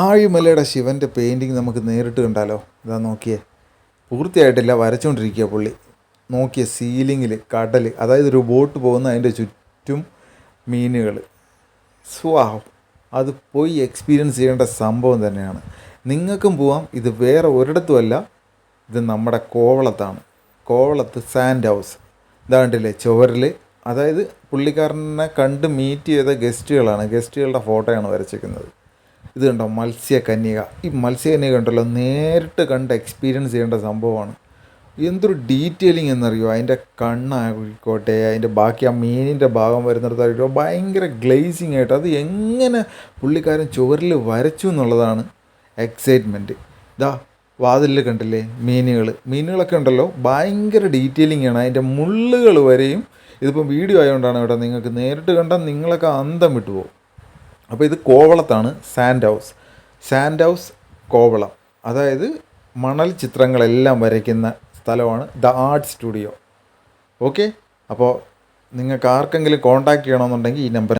ആഴിമലയുടെ ശിവന്റെ പെയിന്റിങ് നമുക്ക് നേരിട്ട് കണ്ടാലോ? ഇതാ നോക്കിയേ. പൂർത്തിയായിട്ടില്ല വരച്ചുകൊണ്ടിരിക്കുക പുള്ളി. നോക്കിയ സീലിങ്ങിൽ കടൽ അതായത് ഒരു ബോട്ട് പോകുന്ന അതിന്റെ ചുറ്റും മീനുകൾ സ്വാവ് അത് പോയി എക്സ്പീരിയൻസ് ചെയ്യേണ്ട സംഭവം തന്നെയാണ്. നിങ്ങൾക്കും പോവാം ഇത് വേറെ ഒരിടത്തുമല്ല ഇത് നമ്മുടെ കോവളത്താണ്. കോവളത്ത് സാൻഡ് ഹൗസ് ഇതാണ്ടില്ലേ ചുവരിൽ അതായത് പുള്ളിക്കാരനെ കണ്ട് മീറ്റ് ചെയ്ത ഗസ്റ്റുകളാണ് ഗസ്റ്റുകളുടെ ഫോട്ടോയാണ് വരച്ചിരിക്കുന്നത് ഇത് കണ്ടോ? മത്സ്യകന്യക. ഈ മത്സ്യകന്യക ഉണ്ടല്ലോ നേരിട്ട് കണ്ട് എക്സ്പീരിയൻസ് ചെയ്യേണ്ട സംഭവമാണ്. എന്തൊരു ഡീറ്റെയിലിംഗ് എന്നറിയോ? അതിന്റെ കണ്ണായിക്കോട്ടെ അതിന്റെ ബാക്കി ആ മീനിന്റെ ഭാഗം വരുന്നിടത്തായിട്ടോ ഭയങ്കര ഗ്ലേസിങ് ആയിട്ട് അത് എങ്ങനെ പുള്ളിക്കാരൻ ചുവരിൽ വരച്ചു എന്നുള്ളതാണ് എക്സൈറ്റ്മെന്റ് ഇതാ വാതിലിൽ കണ്ടില്ലേ മീനുകൾ മീനുകളൊക്കെ ഉണ്ടല്ലോ ഭയങ്കര ഡീറ്റെയിലിംഗ് ആണ്. അതിന്റെ മുള്ളുകൾ വരെയും ഇതിപ്പം വീഡിയോ ആയതുകൊണ്ടാണ് ഇവിടെ നിങ്ങൾക്ക് നേരിട്ട് കണ്ടാൽ നിങ്ങളൊക്കെ അന്തം വിട്ടുപോകും അപ്പോൾ ഇത് കോവളത്താണ് sand house sand house Kovalam. അതായത് മണൽ ചിത്രങ്ങളെല്ലാം വരയ്ക്കുന്ന സ്ഥലമാണ് ദ ആർട്ട് സ്റ്റുഡിയോ. ഓക്കെ അപ്പോൾ നിങ്ങൾക്ക് ആർക്കെങ്കിലും കോൺടാക്റ്റ് ചെയ്യണമെന്നുണ്ടെങ്കിൽ ഈ നമ്പർ